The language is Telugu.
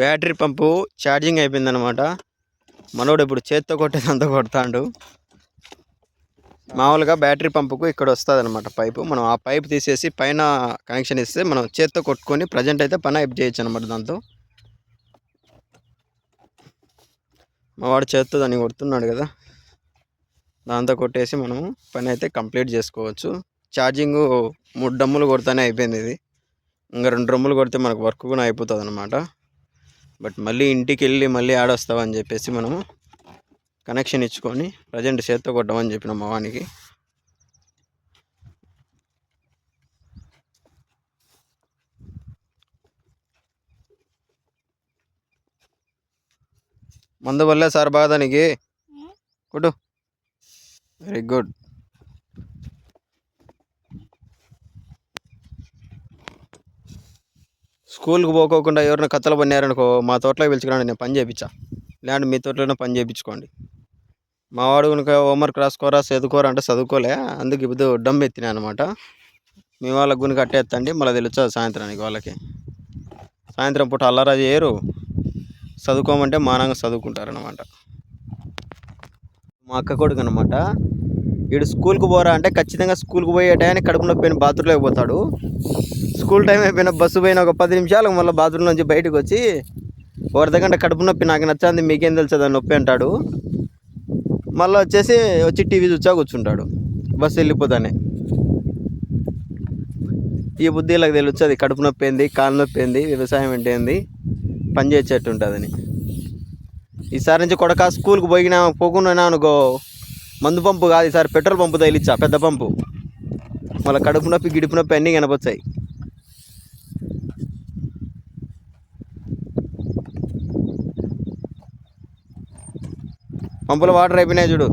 బ్యాటరీ పంపు ఛార్జింగ్ అయిపోయిందనమాట మనోడు ఇప్పుడు చేత్తో కొట్టేదంతా కొడతాడు. మామూలుగా బ్యాటరీ పంపుకు ఇక్కడ వస్తుంది అనమాట పైపు. మనం ఆ పైప్ తీసేసి పైన కనెక్షన్ ఇస్తే మనం చేత్తో కొట్టుకొని ప్రజెంట్ అయితే పని అయిపు చేయొచ్చు అనమాట దాంతో. మా వాడు చేత్తో దాన్ని కొడుతున్నాడు కదా. దాంతో కొట్టేసి మనము పని అయితే కంప్లీట్ చేసుకోవచ్చు. ఛార్జింగ్ మూడు డమ్ములు కొడతానే అయిపోయింది ఇది. ఇంకా రెండు డ్రమ్ములు కొడితే మనకు వర్క్ కూడా అయిపోతుంది అనమాట బట్ మళ్ళీ ఇంటికి వెళ్ళి మళ్ళీ ఆడొస్తామని చెప్పేసి మనము కనెక్షన్ ఇచ్చుకొని ప్రజెంట్ చేత్తో కొట్టమని చెప్పిన మా వానికి. మందు వల్లే సార్ బాగా దానికి కొట్టు. వెరీ గుడ్ స్కూల్కి పోకోకుండా ఎవరైనా కథలు పన్నారనుకో మా తోటలోకి పిలుచుకురండి నేను పని చేయించా లేదంటే మీ తోటలోనే పని చేయించుకోండి మా వాడు కనుక హోంవర్క్ రాసుకోరా చదువుకోరా అంటే చదువుకోలే అందుకు ఇప్పుడు డమ్ ఎత్తినా అనమాట. మీ వాళ్ళకి గుని కట్టేస్తండి మళ్ళీ తెలుస్తుంది సాయంత్రానికి వాళ్ళకి. సాయంత్రం పూట అల్లరా చేయరు చదువుకోమంటే మానంగా చదువుకుంటారనమాట. మా అక్క కొడుకు అనమాట. వీడు స్కూల్కి పోరా అంటే ఖచ్చితంగా స్కూల్కి పోయే టైం కడుపు నొప్పి బాత్రూంలోకి పోతాడు. స్కూల్ టైం అయిపోయిన బస్సు పోయిన ఒక పది నిమిషాలకు మళ్ళీ బాత్రూమ్ నుంచి బయటకు వచ్చి ఒక కడుపు నొప్పి నాకు నచ్చింది మీకేం తెలుసు అని నొప్పి అంటాడు. మళ్ళీ వచ్చేసి వచ్చి టీవీ చూచా కూర్చుంటాడు బస్సు వెళ్ళిపోతానే. ఈ బుద్ధి ఇలా తెలుస్తుంది కడుపు నొప్పి ఏంది కాలు నొప్పి ఏంది వ్యవసాయం అంటే ఏంది పని చేసేట్టు ఉంటుందని. ఈసారి నుంచి కొడక స్కూల్కి పోయినా పోకుండా అనుకో మందు పంపు కాదు ఈసారి పెట్రోల్ పంపు తగిలిచ్చా పెద్ద పంపు. మళ్ళీ కడుపు నొప్పి గిడుపు నొప్పి అన్నీ కనపచ్చాయి. పంపులో వాటర్ అయిపోయినాయి చూడు.